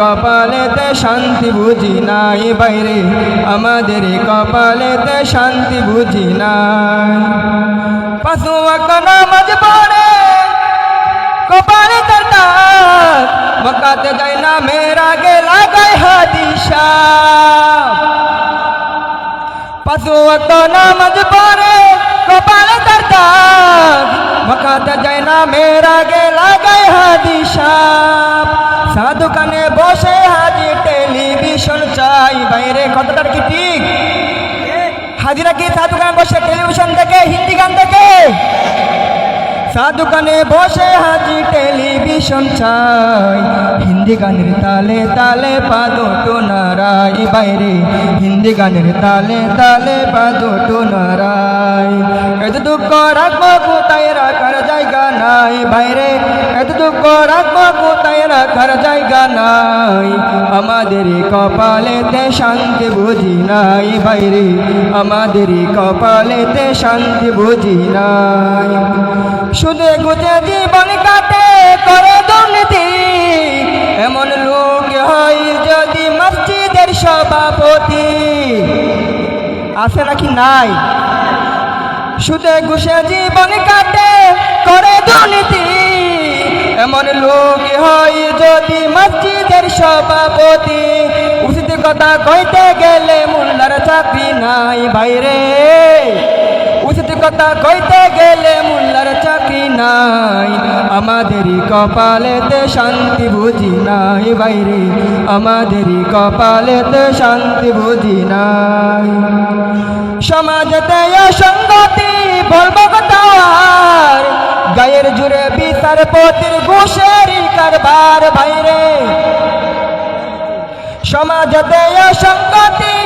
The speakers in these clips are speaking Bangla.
কপালেতে শান্তি বুঝি নাই বাইরে, আমাদের কপালেতে শান্তি বুঝি নাই। পাশু নামাজ পড়ে, কপালে তার মকাতে যাই না মেরা গে লাগাই হাদিসা। পাশু নামাজ পড়ে, কপালে তার মকাতে যাই না মেরা গে লাগাই হাদিসা। সাধু কানে বসে সাধু কানে বসে হাজি টেলিভিশন চাই। হিন্দি গানের তালে তালে পাদো টোনারাই বাইরে হিন্দি গানের তালে তালে পাদো টোনারাই এত দুঃখ রাখব কোথায় রাখার জায়গা নাই। বাইরে এত দুঃখ রাখব কোথায় রাখার জায়গা নাই। আমাদের কপালেতে শান্তি বুঝি নাই। বাইরে আমাদের কপালেতে শান্তি বুঝি নাই। শুধু গুজে জীবন কাটে করে দুর্নীতি। এমন লোক হয় যদি মসজিদের সভাপতি। আছে নাকি নাই? সুদে ঘুষে জীবন কাটে করে দুর্নীতি। এমন লোক হয় যদি মসজিদের সভাপতি। উচিত কথা কইতে গেলে মোল্লার চাকরি নাই বাইরে উচিত কথা কইতে গেলে মোল্লার চাকরি নাই। আমাদেরই কপালেতে শান্তি বুঝি নাই, বাইরে। আমাদেরই কপালেতে শান্তি বুঝি নাই। সমাজতে অসঙ্গতি, বলব কথার গায়ের জুড়ে বিচার পতির ঘুষের কারবার বাইরে। সমাজতে অসঙ্গতি,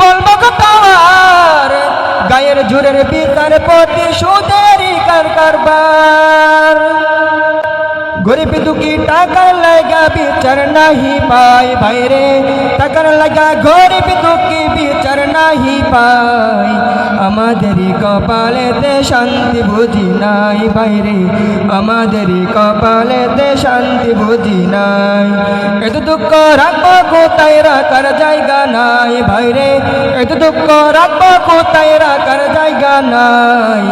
বলব কথার গায়ের জুড়ের বিচার পতি সুদের কার কারবার গরিব দুঃখী টাকা লাগা বিচার নাহি পাই ভাইরে। টাকার লাগা গরিব দুঃখী বিচার নাহি পাই আমাদের কপালেতে শান্তি বুঝি নাই বাইরে আমাদের কপালেতে শান্তি বুঝি নাই। এত দুঃখ রাখব কোথায়? রাখার জায়গা নাই এত কোথায়? রাখার জায়গা নাই।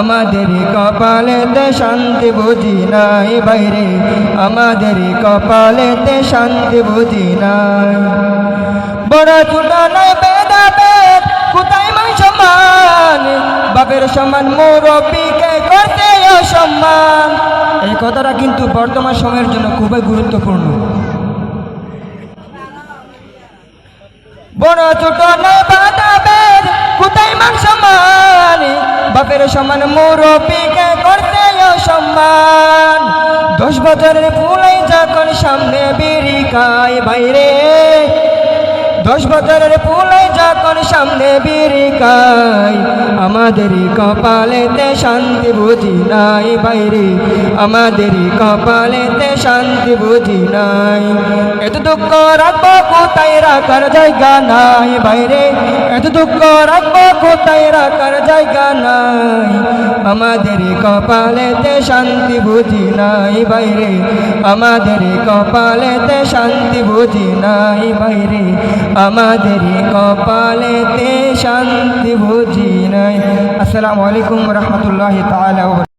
আমাদের শান্তি বুঝি নাই বাইরে। আমাদের কপালেতে শান্তি বুঝি নাই। বড় ছোট নাই বেদা বেদ কোথায় মান সম্মান? বাপের সমান মুরব্বীকে করতে অসম্মান। এই কথাটা কিন্তু বর্তমান সময়ের জন্য খুবই গুরুত্বপূর্ণ। বড় ছোট বেদ মান সম্মান বাপের সমান মুরব্বীকে করতে সম্মান। দশ বছরের ফুলাই যখন সামনে বিড়ি খায় বাইরে। দশ বছরের ফুলাই যখন সামনে খায় আমাদেরই কপালেতে শান্তি বুঝি নাই বাইরে। আমাদেরই কপালেতে শান্তি বুঝি নাই। এত দুঃখ রাখব কোথায় রাখার জায়গা নাই বাইরে। এত দুঃখ রাখব কোথায় রাখার জায়গা নাই। আমাদের কপালেতে শান্তি বুঝি নাই বাইরে। আমাদের কপালেতে শান্তি বুঝি নাই বাইরে। আমাদের কপালেতে শান্তি বুঝি নাই। আসসালামু আলাইকুম রহমতুল্লাহ ওয়া